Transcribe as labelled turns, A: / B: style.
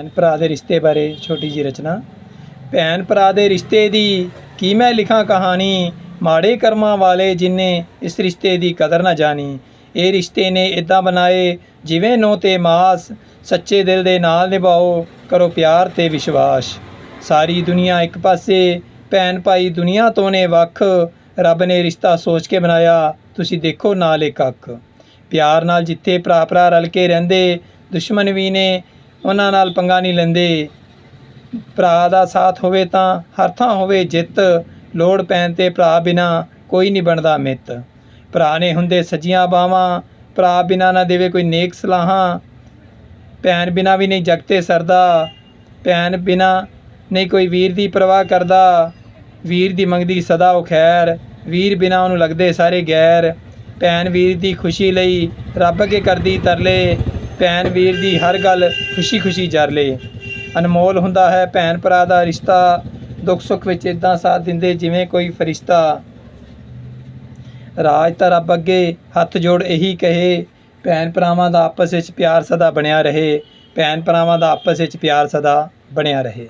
A: ਭੈਣ ਭਰਾ ਦੇ ਰਿਸ਼ਤੇ ਬਾਰੇ ਛੋਟੀ ਜੀ ਰਚਨਾ। ਭੈਣ ਭਰਾ ਦੇ ਰਿਸ਼ਤੇ ਦੀ ਕੀ ਮੈਂ ਲਿਖਾਂ ਕਹਾਣੀ, ਮਾੜੇ ਕਰਮਾਂ ਵਾਲੇ ਜਿਨੇ ਇਸ ਰਿਸ਼ਤੇ ਦੀ ਕਦਰ ਨਾ ਜਾਣੀ। ਇਹ ਰਿਸ਼ਤੇ ਨੇ ਇਦਾਂ ਬਣਾਏ, ਜਿਵੇਂ ਨੋ ਤੇ ਮਾਸ, ਸੱਚੇ ਦਿਲ ਦੇ ਨਾਲ ਨਿਭਾਓ, ਕਰੋ ਪਿਆਰ ਤੇ ਵਿਸ਼ਵਾਸ। ਸਾਰੀ ਦੁਨੀਆ ਇੱਕ ਪਾਸੇ, ਭੈਣ ਭਾਈ ਦੁਨੀਆ ਤੋਂ ਨੇ ਵੱਖ, ਰੱਬ ਨੇ ਰਿਸ਼ਤਾ ਸੋਚ ਕੇ ਬਣਾਇਆ, ਤੁਸੀਂ ਦੇਖੋ ਨਾਲ ਇੱਕ ਅੱਖ। ਪਿਆਰ ਨਾਲ ਜਿੱਥੇ ਭਰਾ ਭਰਾ ਰਲ ਕੇ ਰਹਿੰਦੇ, ਦੁਸ਼ਮਣ ਵੀ ਨੇ ਉਹਨਾਂ ਨਾਲ ਪੰਗਾ ਨਹੀਂ ਲੈਂਦੇ। ਭਰਾ ਦਾ ਸਾਥ ਹੋਵੇ ਤਾਂ ਹਰ ਥਾਂ ਹੋਵੇ ਜਿੱਤ। ਲੋੜ ਪੈਣ ਤੇ ਭਰਾ ਬਿਨਾ ਕੋਈ ਨਹੀਂ ਬਣਦਾ ਮਿੱਤ। ਭਰਾ ਨੇ ਹੁੰਦੇ ਸੱਜੀਆਂ ਬਾਵਾਂ। ਭਰਾ ਬਿਨਾ ਨਾ ਦੇਵੇ ਕੋਈ ਨੇਕ ਸਲਾਹਾਂ। ਭੈਣ ਬਿਨਾ ਵੀ ਨਹੀਂ ਜਗਤੇ ਸਰਦਾ। ਭੈਣ ਬਿਨਾ ਨਹੀਂ ਕੋਈ ਵੀਰ ਦੀ ਪਰਵਾਹ ਕਰਦਾ। ਵੀਰ ਦੀ ਮੰਗਦੀ ਸਦਾ ਉਹ ਖੈਰ। ਵੀਰ ਬਿਨਾ ਉਹਨੂੰ ਲੱਗਦੇ ਸਾਰੇ ਗੈਰ। ਭੈਣ ਵੀਰ ਦੀ ਖੁਸ਼ੀ ਲਈ ਰੱਬ ਅੱਗੇ ਕਰਦੀ ਤਰਲੇ। ਭੈਣ ਵੀਰ ਦੀ ਹਰ ਗੱਲ ਖੁਸ਼ੀ ਖੁਸ਼ੀ ਜਰ ਲੇ ਅਨਮੋਲ ਹੁੰਦਾ ਹੈ ਭੈਣ ਭਰਾ ਦਾ ਰਿਸ਼ਤਾ, ਦੁੱਖ ਸੁੱਖ ਵਿੱਚ ਇਦਾਂ ਸਾਥ ਦਿੰਦੇ ਜਿਵੇਂ ਕੋਈ ਫਰਿਸ਼ਤਾ। ਰਾਜ ਤਾਂ ਰੱਬ ਅੱਗੇ ਹੱਥ ਜੋੜ ਇਹੀ ਕਹੇ, ਭੈਣ ਭਰਾਵਾਂ ਦਾ ਆਪਸ ਵਿੱਚ ਪਿਆਰ ਸਦਾ ਬਣਿਆ ਰਹੇ, ਭੈਣ ਭਰਾਵਾਂ ਦਾ ਆਪਸ ਵਿੱਚ ਪਿਆਰ ਸਦਾ ਬਣਿਆ ਰਹੇ।